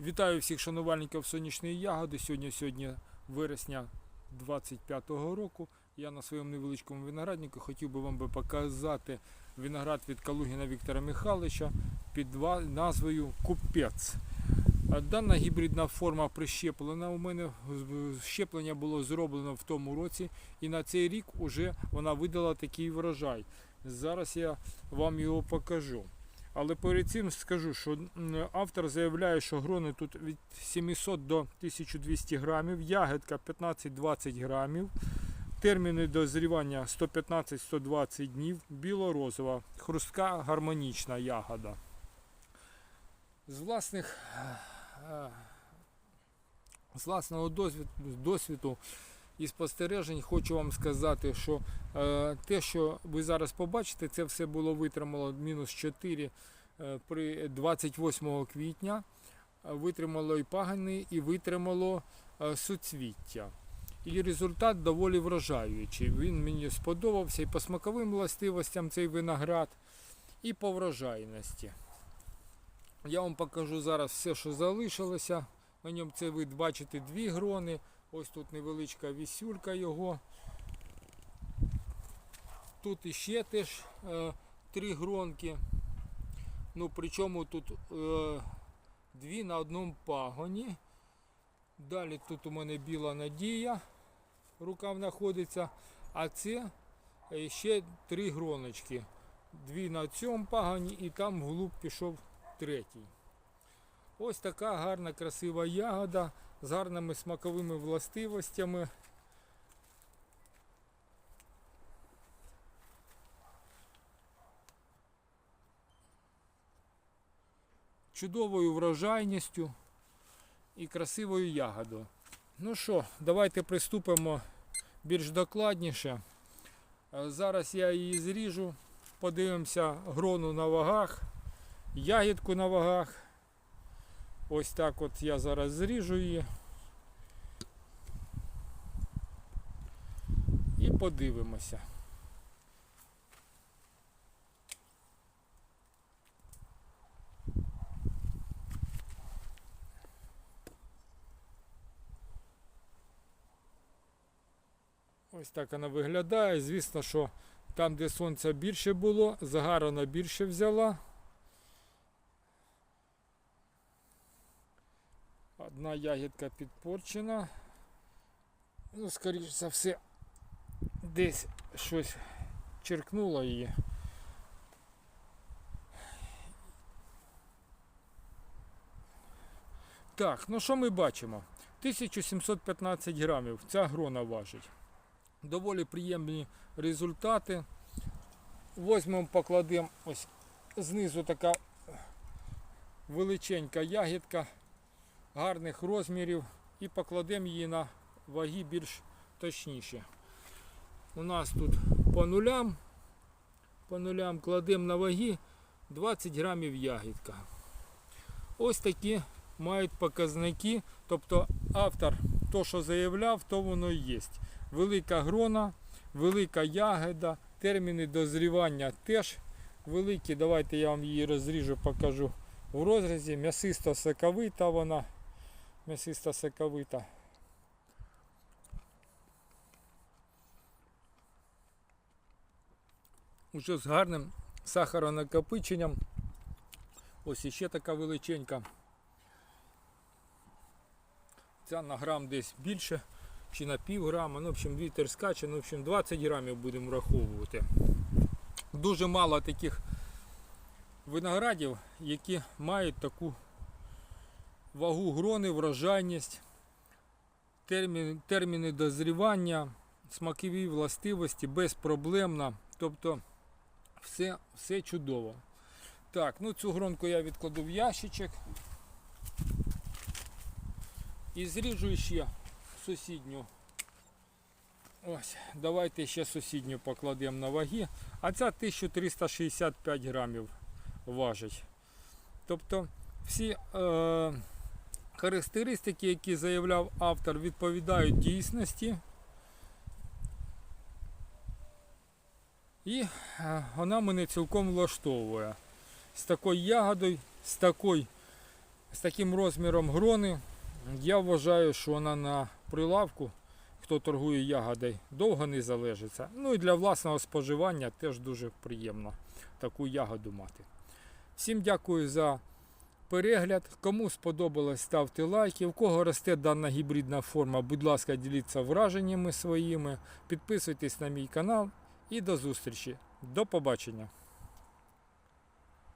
Вітаю всіх шанувальників сонячної ягоди. Сьогодні, сьогодні вересня 25-го року. Я на своєму невеличкому винограднику хотів би вам би показати виноград від Калугіна Віктора Михайловича під назвою Купець. Дана гібридна форма прищеплена. У мене щеплення було зроблено в тому році, і на цей рік вже вона видала такий врожай. Зараз я вам його покажу. Але перед цим скажу, що автор заявляє, що грони тут від 700 до 1200 грамів, ягідка 15-20 грамів, терміни дозрівання 115-120 днів, білорозова, хрустка гармонічна ягода. З власних е, з власного досвіду і спостережень хочу вам сказати, що е, те, що ви зараз побачите, це все було витримало мінус 4 е, при 28 квітня. Е, Витримало і пагани, і витримало суцвіття. І результат доволі вражаючий. Він мені сподобався і по смаковим властивостям цей виноград, і по врожайності. Я вам покажу зараз все, що залишилося. На ньому це ви бачите дві грони. Ось тут невеличка вісюлька його. Тут іще теж е, три гронки. Ну, причому тут е, дві на одному пагоні. Далі тут у мене біла надія, рукав знаходиться, а це е, ще три гроночки. Дві на цьому пагоні і там вглуб пішов третій. Ось така гарна, красива ягода з гарними смаковими властивостями. Чудовою врожайністю і красивою ягодою. Ну що, давайте приступимо більш докладніше. Е, Зараз я її зріжу, подивимося грону на вагах, ягідку на вагах. Ось так от я зараз зріжу її. І подивимося. Ось так вона виглядає. Звісно, що там, де сонця більше було, загар вона більше взяла. Одна ягідка підпорчена. Ну, скоріш за все, десь щось черкнуло її. Так, ну що ми бачимо? 1715 грамів ця грона важить. Доволі приємні результати. Возьмемо, покладемо ось знизу така величенька ягідка гарних розмірів і покладемо її на ваги більш точніше. У нас тут по нулям, по нулям кладемо на ваги 20 грамів ягідка. Ось такі мають показники, тобто автор то, що заявляв, то воно і є. Велика грона, велика ягода, терміни дозрівання теж великі. Давайте я вам її розріжу, покажу в розрізі. М'ясисто соковита вона. М'ясиста соковита. Уже з гарним сахаронакопиченням. Ось іще така величенька. Ця на грам десь більше, чи на пів грама, ну, в общем, вітер скаче, ну, в общем, 20 грамів будемо враховувати. Дуже мало таких виноградів, які мають таку вагу грони, врожайність, терміни, терміни дозрівання, смакові властивості безпроблемно. Тобто все, все чудово. Так, ну цю гронку я відкладу в ящичок. І зріжу ще сусідню. Ось, давайте ще сусідню покладемо на ваги. А ця 1365 грамів важить. Тобто всі е, характеристики, які заявляв автор, відповідають дійсності. І е, вона мене цілком влаштовує. З такою ягодою, з такою з таким розміром грони, я вважаю, що вона на прилавку, хто торгує ягодою, довго не залежиться. Ну і для власного споживання теж дуже приємно таку ягоду мати. Всім дякую за перегляд. Кому сподобалось, ставте лайки. У кого росте дана гібридна форма, будь ласка, діліться враженнями своїми. Підписуйтесь на мій канал і до зустрічі. До побачення!